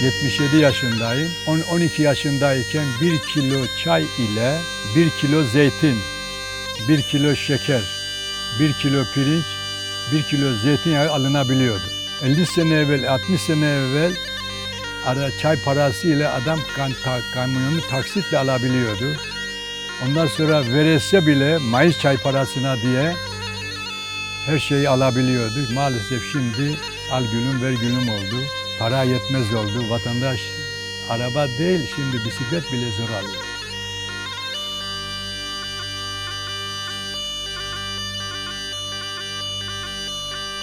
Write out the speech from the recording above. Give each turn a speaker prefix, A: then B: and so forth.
A: 77 yaşındayım. 10 12 yaşındayken 1 kilo çay ile 1 kilo zeytin, 1 kilo şeker, 1 kilo pirinç, 1 kilo zeytinyağı alınabiliyordu. 50 sene evvel, 60 sene evvel ara çay parası ile adam kan, ta, kamyonu taksitle alabiliyordu. Ondan sonra verese bile mayıs çay parasına diye her şeyi alabiliyordu. Maalesef şimdi al gülüm ver gülüm oldu. Para yetmez oldu. Vatandaş araba değil şimdi bisiklet bile zor alıyor.